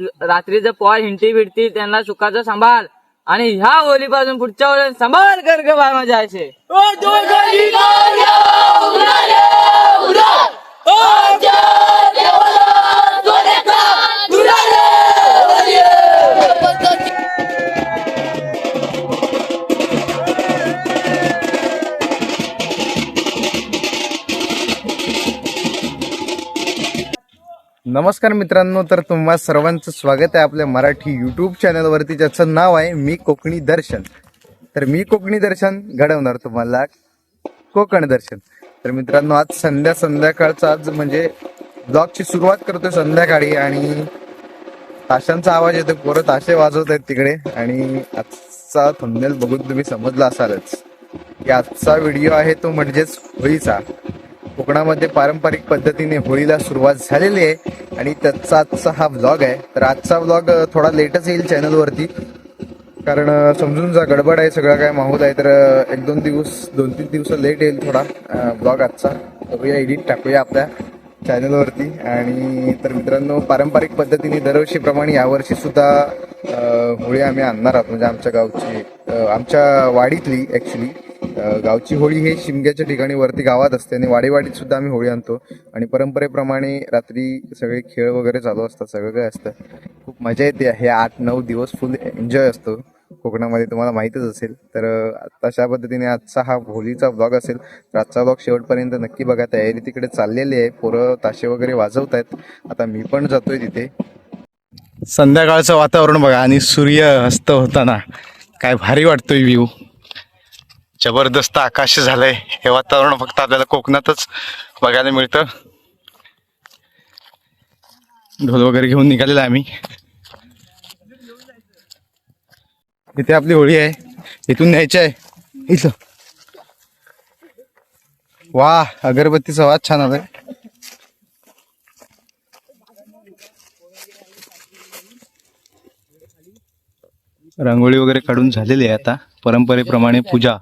रात्रीचं पॉय हिंटी भिडती त्यांना सुखाचं सांभाळ. आणि ह्या ओलीपासून पुढच्या वेळेस सांभाळ कर ग बाय माझ्या असे नमस्कार मित्रांनो तर तुम्हा सर्वांचं स्वागत आहे आपल्या मराठी यूट्यूब चॅनलवरती ज्याचं नाव आहे मी कोकणी दर्शन. तर मी कोकणी दर्शन घडवणार तुम्हाला. कोकण दर्शन. तर मित्रांनो आज संध्या संध्याकाळचा आज म्हणजे ब्लॉगची सुरुवात करतोय संध्याकाळी आणि ताशांचा आवाज येतो पोरं ताशे वाजवत आहेत तिकडे. आणि आजचा थंबनेल बघून तुम्ही समजला असालच की आजचा व्हिडिओ आहे तो म्हणजेच होळीचा. कोकणामध्ये पारंपरिक पद्धतीने होळीला सुरुवात झालेली आहे आणि त्याचा आजचा हा व्लॉग आहे. तर आजचा व्लॉग थोडा लेटच येईल चॅनलवरती कारण समजून जा गडबड आहे सगळं काय माहोल आहे तर एक दोन दिवस दोन तीन दिवस लेट येईल थोडा ब्लॉग आजचा. बघूया एडिट टाकूया आपल्या चॅनलवरती आणि तर मित्रांनो पारंपरिक पद्धतीने दरवर्षीप्रमाणे यावर्षी सुद्धा होळी आम्ही आणणार आहोत. म्हणजे आमच्या गावची आमच्या वाडीतली ॲक्च्युली गावची होळी हे शिमग्याच्या ठिकाणी वरती गावात असते आणि वाडीवाडीत सुद्धा आम्ही होळी आणतो. आणि परंपरेप्रमाणे रात्री सगळे खेळ वगैरे चालू असतात सगळं काय असतं. खूप मजा येते. हे आठ नऊ दिवस फुल एन्जॉय असतो. कोकणामध्ये तुम्हाला माहीतच असेल. तर तशा पद्धतीने आजचा हा होळीचा ब्लॉग असेल तर आजचा ब्लॉग शेवटपर्यंत नक्की बघा. तयारी तिकडे चाललेली आहे. पोरं ताशे वगैरे वाजवत आहेत. आता मी पण जातोय तिथे. संध्याकाळचं वातावरण बघा आणि सूर्य अस्त होताना. काय भारी वाटतोय व्ह्यू जबरदस्त आकाश झालंय. हे वातावरण फक्त आपल्याला कोकणातच बघायला मिळतं. ढोल वगैरे घेऊन निघालेला आम्ही. इथे आपली होळी आहे. इथून न्यायची आहे. इथं. वा अगरबत्तीचा आवाज छान आलाय. रांगोळी वगैरे काढून झालेली आहे आता. परंपरेप्रमाणे पूजा.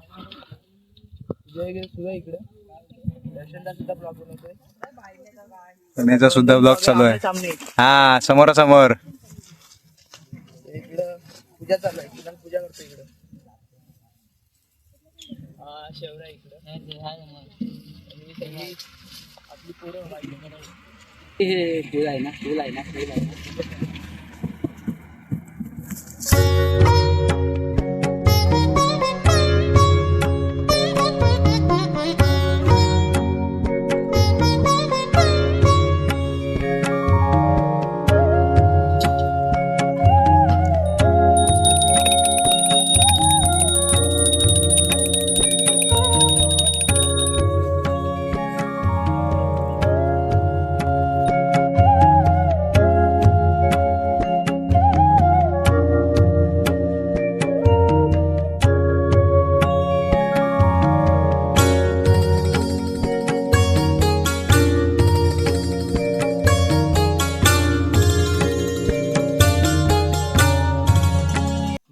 करण्याचा सुद्धा ब्लॉग चालू आहे सामने हा समोरासमोर इकडं पूजा चालू आहे किरण पूजा करतो इकडं हा शेवरा इकडं आणि आपली पोरं हे फुल आहे ना फुल आहे ना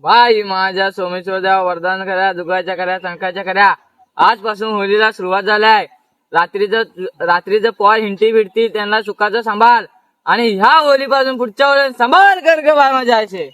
वाई भाई माझ्या सोमेश्वर देवा वरदान करा दुगाच्या करा संकाच्या करा. आजपासून होलीला सुरुवात झालाय. रात्रीचं रात्रीचं पॉय हिंटी भिडती त्यांना सुखाचं सांभाळ. आणि ह्या होलीपासून पुढच्या होळी सांभाळ कर ग बाय माझ्या असे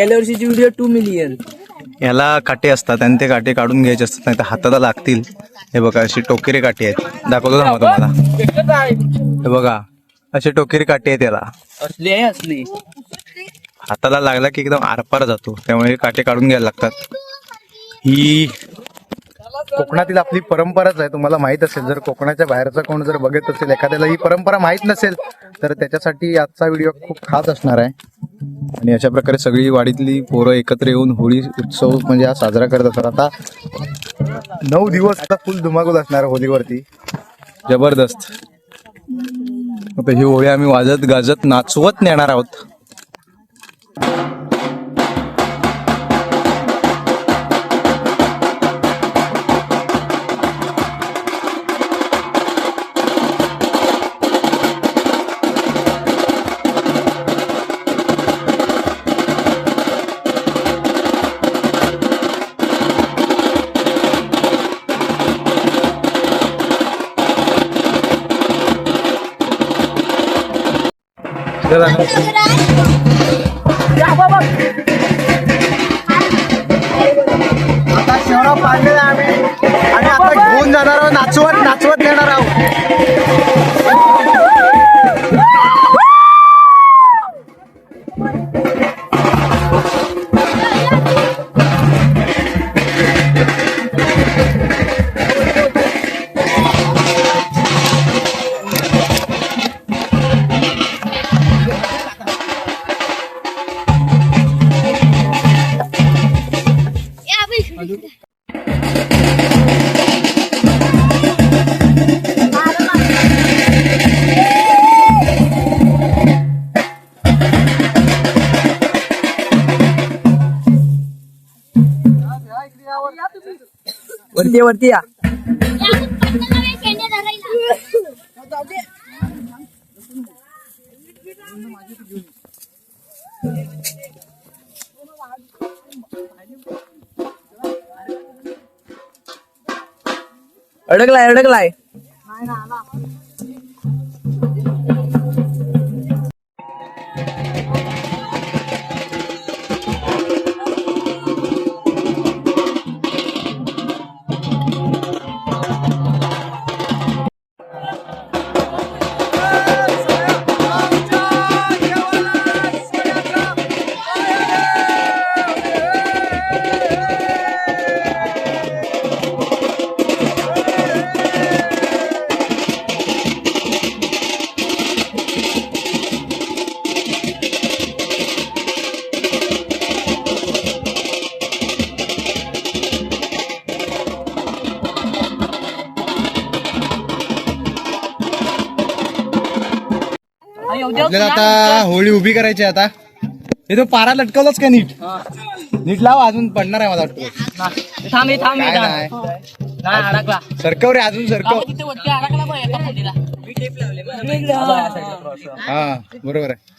गेल्या वर्षीची व्हिडिओ टू मिलियन याला काटे असतात आणि ते काटे काढून घ्यायचे असतात नाही तर हाताला लागतील. हे बघा अशी टोकेरी काठी आहेत. दाखवतो ना तुम्हाला. हे बघा अशी टोकेरी काठी आहे त्याला असली आहे असली. हाताला लागला की एकदम आरपार जातो. त्यामुळे काटे काढून घ्यायला लागतात. ही कोकणातील आपली परंपराच आहे. तुम्हाला माहीत असेल जर कोकणाच्या बाहेरचा कोण जर बघत असेल एखाद्याला ही परंपरा माहीत नसेल तर त्याच्यासाठी आजचा व्हिडिओ खूप खास असणार आहे. आणि अशा प्रकारे सगळी वाडीतली पोरं एकत्र येऊन होळी उत्सव म्हणजे हा साजरा करत असतात. आता नऊ दिवस आता फुल धुमाकूल असणार होळीवरती. जबरदस्त. आता ही होळी आम्ही वाजत गाजत नाचवत नेणार आहोत. आता शहरा पाडलेला आम्ही. आणि आता घेऊन जाणार आहोत नाचवत नाचवत नेणार आहोत. वरती वरती या. अडकलाय अडकलाय. आपल्याला आता होळी उभी करायची आहे आता. हे तो पारा लटकवलाच का नीट? नीट लाव अजून पडणार आहे मला वाटतं. थांब हे थांब हे काय थांब. नाही. नाही अडकला. सरकव रे अजून सरकव. तिथे वरती अडकला बघ एका फुटीला मी टेप लावले हा बरोबर आहे.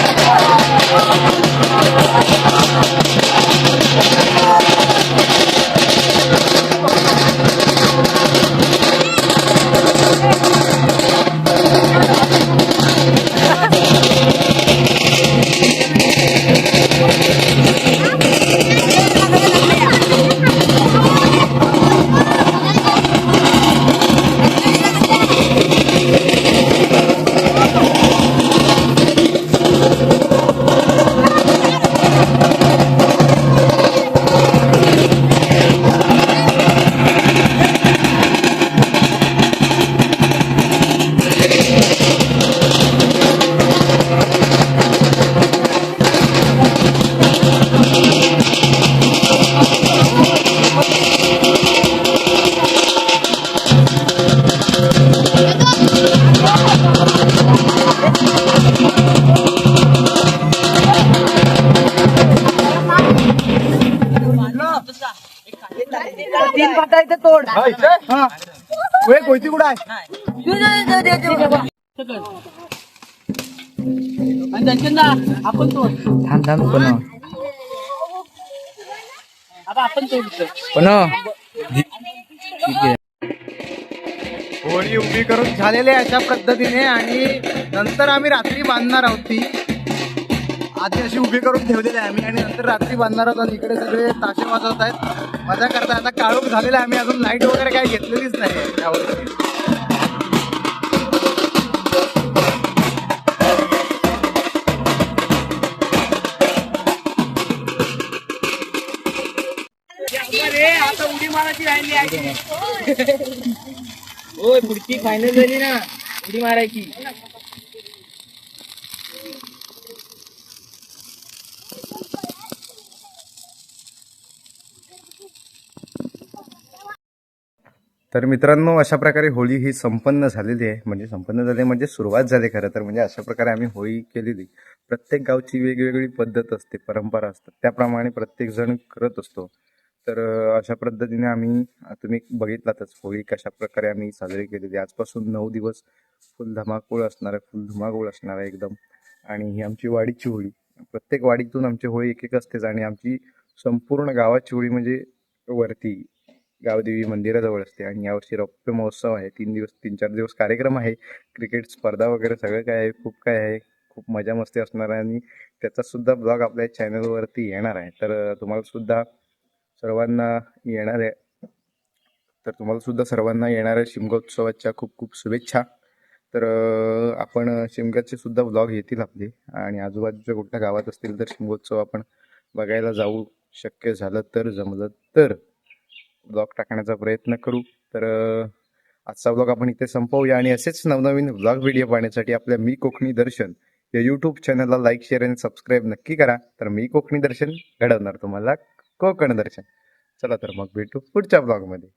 वे कोयती कुठं आहे? आपण थांब थांब पण पण होळी उभी करून झालेली अशा पद्धतीने आणि नंतर आम्ही रात्री बांधणार आहोत ती. आधी अशी उभी करून ठेवलेली आहे आम्ही आणि नंतर रात्री बांधणार आहोत आणि इकडे सगळे ताशे वाजवत आहेत. मजा करता आता काळोख झालेला आहे. आम्ही अजून लाइट वगैरे काही घेतलेलीच नाही यावर्षी. होय पुढची फायनल झाली ना. उडी मारायची. तर मित्रांनो अशा प्रकारे होळी ही संपन्न झालेली आहे. म्हणजे संपन्न झाली म्हणजे सुरुवात झाली खरं तर. म्हणजे अशा प्रकारे आम्ही होळी केलेली. प्रत्येक गावची वेगवेगळी पद्धत असते परंपरा असतात. त्याप्रमाणे प्रत्येक जण करत असतो. तर अशा पद्धतीने आम्ही तुम्ही बघितलातच होळी कशा प्रकारे आम्ही साजरी केलेली. आजपासून नऊ दिवस फुल धमाकूळ असणार आहे. फुल धुमाकूळ असणार आहे एकदम. आणि ही आमची वाडीची होळी. प्रत्येक वाडीतून आमची होळी एक एक असतेच. आणि आमची संपूर्ण गावाची होळी म्हणजे वरती. गावदेवी मंदिराजवळ असते आणि यावर्षी रौप्य महोत्सव आहे. तीन दिवस तीन चार दिवस कार्यक्रम आहे. क्रिकेट स्पर्धा वगैरे सगळं काय आहे खूप काय आहे. खूप मजा मस्ती असणार आहे आणि त्याचा सुद्धा ब्लॉग आपल्या चॅनलवरती येणार आहे. तर तुम्हाला सुद्धा सर्वांना येणार आहे. तर तुम्हाला सुद्धा सर्वांना येणाऱ्या शिमगोत्सवाच्या खूप खूप शुभेच्छा. तर आपण शिमग्याचे सुद्धा ब्लॉग येतील आपले. आणि आजूबाजूच्या कुठल्या गावात असतील तर शिमगोत्सव आपण बघायला जाऊ. शक्य झालं तर जमलं तर. ब्लॉग टाकण्याचा प्रयत्न करू. तर आजचा ब्लॉग आपण इथे संपवूया आणि असेच नवनवीन ब्लॉग व्हिडिओ पाहण्यासाठी आपल्या मी कोकणी दर्शन या यूट्यूब चॅनलला लाईक शेअर आणि सबस्क्राईब नक्की करा. तर मी कोकणी दर्शन घडवणार तुम्हाला कोकण दर्शन. चला तर मग भेटू पुढच्या ब्लॉगमध्ये